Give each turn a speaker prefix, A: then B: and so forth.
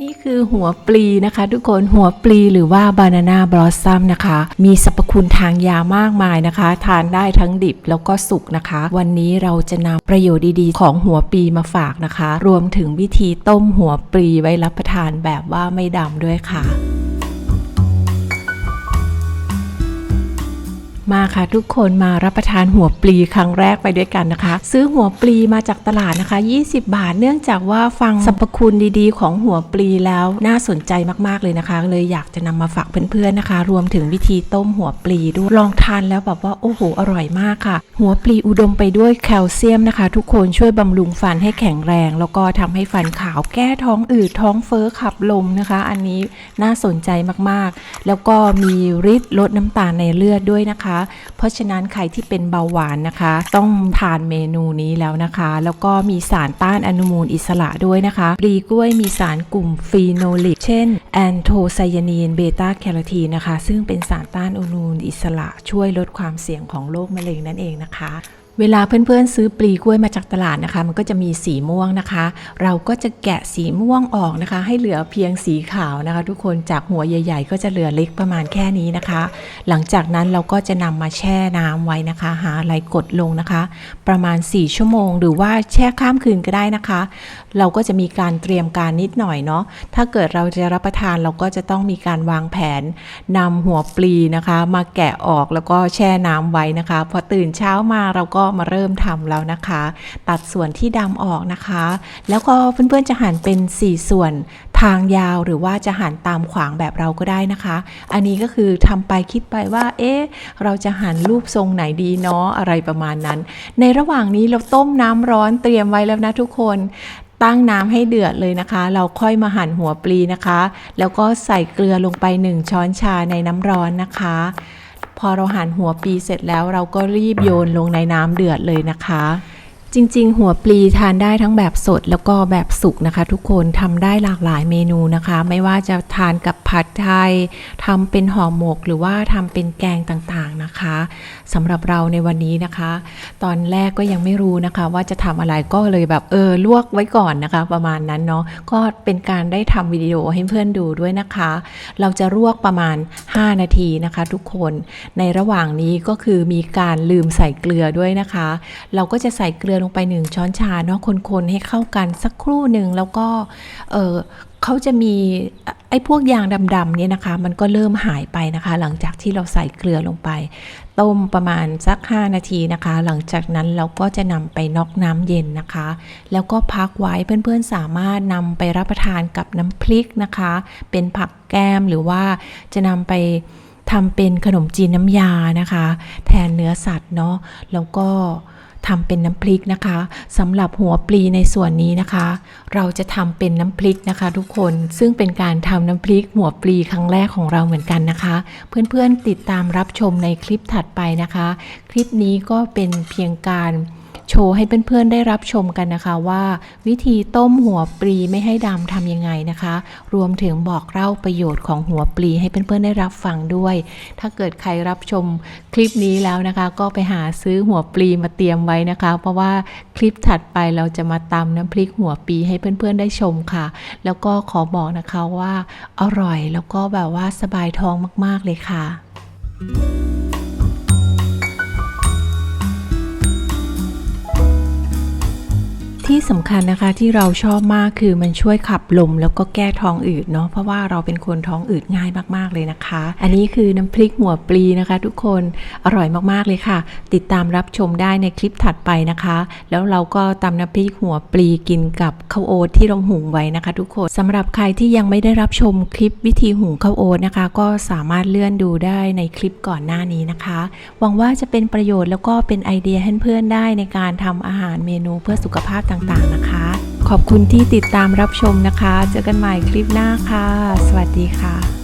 A: นี่คือหัวปลีนะคะทุกคนหัวปลีหรือว่าบานาน่าบลอสซัมนะคะ มีสรรพคุณทางยามากมายนะคะ ทานได้ทั้งดิบแล้วก็สุกนะคะ วันนี้เราจะนำประโยชน์ดีๆ ของหัวปลีมาฝากนะคะ รวมถึงวิธีต้มหัวปลีไว้รับประทานแบบว่าไม่ดำด้วยค่ะ มาค่ะทุกคนมารับประทานหัวปลีครั้งแรกไปด้วยกันนะคะ ซื้อหัวปลีมาจากตลาดนะคะ 20 บาท เนื่องจากว่าฟังสรรพคุณดีๆ ของหัวปลีแล้วน่าสนใจมากๆเลยนะคะ เลยอยากจะนำมาฝากเพื่อนๆนะคะ รวมถึงวิธีต้มหัวปลีด้วยลองทานแล้วแบบว่าโอ้โหอร่อยมากค่ะ หัวปลีอุดมไปด้วยแคลเซียมนะคะ ทุกคนช่วยบำรุงฟันให้แข็งแรง แล้วก็ทำให้ฟันขาวแก้ท้องอืดท้องเฟ้อขับลมนะคะ อันนี้น่าสนใจมากๆ แล้วก็มีฤทธิ์ลดน้ำตาลในเลือดด้วยนะคะเพราะฉะนั้นใครที่เป็นเบาหวานนะคะ ต้องทานเมนูนี้แล้วนะคะ แล้วก็มีสารต้านอนุมูลอิสระด้วยนะคะปลีกล้วยมีสารกลุ่มฟีโนลิกเช่นแอนโทไซยานีนเบต้าแคโรทีนนะคะ ซึ่งเป็นสารต้านอนุมูลอิสระช่วยลดความเสี่ยงของโรคมะเร็งนั่นเองนะคะ เวลาเพื่อนๆ ซื้อปลีกล้วยมาจากตลาดนะคะ มันก็จะมีสีม่วงนะคะ เราก็จะแกะสีม่วงออกนะคะ ให้เหลือเพียงสีขาวนะคะ ทุกคนจากหัวใหญ่ ๆ ก็จะเหลือเล็กประมาณแค่นี้นะคะ หลังจากนั้นเราก็จะนำมาแช่น้ำไว้นะคะ หาอะไรกดลงนะคะ ประมาณ 4 ชั่วโมง หรือว่าแช่ข้ามคืนก็ได้นะคะ เราก็จะมีการเตรียมการนิดหน่อยเนาะถ้าเกิดเราจะรับประทานเราก็จะต้องมีการวางแผนนำหัวปลีนะคะ มาแกะออกแล้วก็แช่น้ำไว้นะคะ พอตื่นเช้ามาเราก็มาเริ่มทำแล้วนะคะ ตัดส่วนที่ดำออกนะคะ แล้วก็เพื่อนๆจะหั่นเป็น 4 ส่วนทางยาวหรือว่าจะหั่นตามขวางแบบเราก็ได้นะคะ อันนี้ก็คือทำไปคิดไปว่า เอ๊ะ เราจะหั่นรูปทรงไหนดีเนาะอะไรประมาณนั้น ในระหว่างนี้เราต้มน้ำร้อนเตรียมไว้แล้วนะทุกคน ตั้งน้ำให้เดือดเลยนะคะ เราค่อยมาหั่นหัวปลีนะคะ แล้วก็ใส่เกลือลงไป 1 ช้อนชาในน้ำร้อนนะคะ พอเราหั่นหัวปีเสร็จแล้วเราก็รีบโยนลงในน้ำเดือดเลยนะคะ จริงๆ หัวปลีทานได้ทั้งแบบสดแล้วก็แบบสุกนะคะ ทุกคนทำได้หลากหลายเมนูนะคะ ไม่ว่าจะทานกับผัดไทยทำเป็นห่อหมกหรือว่าทำเป็นแกงต่างๆนะคะสำหรับเราในวันนี้นะคะ ตอนแรกก็ยังไม่รู้นะคะ ว่าจะทำอะไรก็เลยแบบเออลวกไว้ก่อนนะคะ ประมาณนั้นเนาะก็เป็นการได้ทำวิดีโอให้เพื่อนดูด้วยนะคะ เราจะลวกประมาณ 5 นาทีนะคะ ทุกคนในระหว่างนี้ก็คือมีการลืมใส่เกลือด้วยนะคะ เราก็จะใส่เกลือลงไป 1 ช้อนชาเนาะคนๆให้เข้ากันสักครู่หนึ่งแล้วก็เออเขาจะมีไอ้พวกยางดำๆเนี่ยนะคะ มันก็เริ่มหายไปนะคะ หลังจากที่เราใส่เกลือลงไป ต้มประมาณสัก 5 นาทีนะคะ หลังจากนั้นเราก็จะนำไปน็อกน้ำเย็นนะคะ แล้วก็พักไว้เพื่อนๆสามารถนำไปรับประทานกับน้ำพริกนะคะ เป็นผักแก้มหรือว่าจะนำไปทำเป็นขนมจีนน้ำยานะคะ แทนเนื้อสัตว์เนาะแล้วก็ ทำเป็นน้ำพริกนะคะสำหรับหัวปลีในส่วนนี้นะคะ เราจะทำเป็นน้ำพริกนะคะ ทุกคนซึ่งเป็นการทำน้ำพริกหัวปลีครั้งแรกของเราเหมือนกันนะคะ เพื่อนๆติดตามรับชมในคลิปถัดไปนะคะ คลิปนี้ก็เป็นเพียงการ โชว์ให้เพื่อนๆได้รับชมกันนะคะว่า วิธีต้มหัวปลีไม่ให้ดำทำยังไงนะคะ รวมถึงบอกเล่าประโยชน์ของหัวปลีให้เพื่อนๆได้รับฟังด้วย ถ้าเกิดใครรับชมคลิปนี้แล้วนะคะ ก็ไปหาซื้อหัวปลีมาเตรียมไว้นะคะ เพราะว่าคลิปถัดไปเราจะมาตำน้ำพริกหัวปลีให้เพื่อนๆได้ชมค่ะ แล้วก็ขอบอกนะคะว่าอร่อยแล้วก็แบบว่าสบายท้องมากๆเลยค่ะ ที่สำคัญนะคะที่เราชอบมากคือมันช่วยขับลมแล้วก็แก้ท้องอืดเนาะเพราะว่าเราเป็นคนท้องอืดง่ายมากๆเลยนะคะ อันนี้คือน้ำพริกหัวปลีนะคะ ทุกคนอร่อยมากๆเลยค่ะ ติดตามรับชมได้ในคลิปถัดไปนะคะ แล้วเราก็ตำน้ำพริกหัวปลีกินกับข้าวโอ๊ตที่เราหุงไว้นะคะ ทุกคนสำหรับใครที่ยังไม่ได้รับชมคลิปวิธีหุงข้าวโอ๊ตนะคะ ก็สามารถเลื่อนดูได้ในคลิปก่อนหน้านี้นะคะ หวังว่าจะเป็นประโยชน์แล้วก็เป็นไอเดียให้เพื่อนได้ในการทำอาหารเมนูเพื่อสุขภาพต่างต่างๆนะคะ ขอบคุณที่ติดตามรับชมนะคะ เจอกันใหม่คลิปหน้าค่ะ สวัสดีค่ะ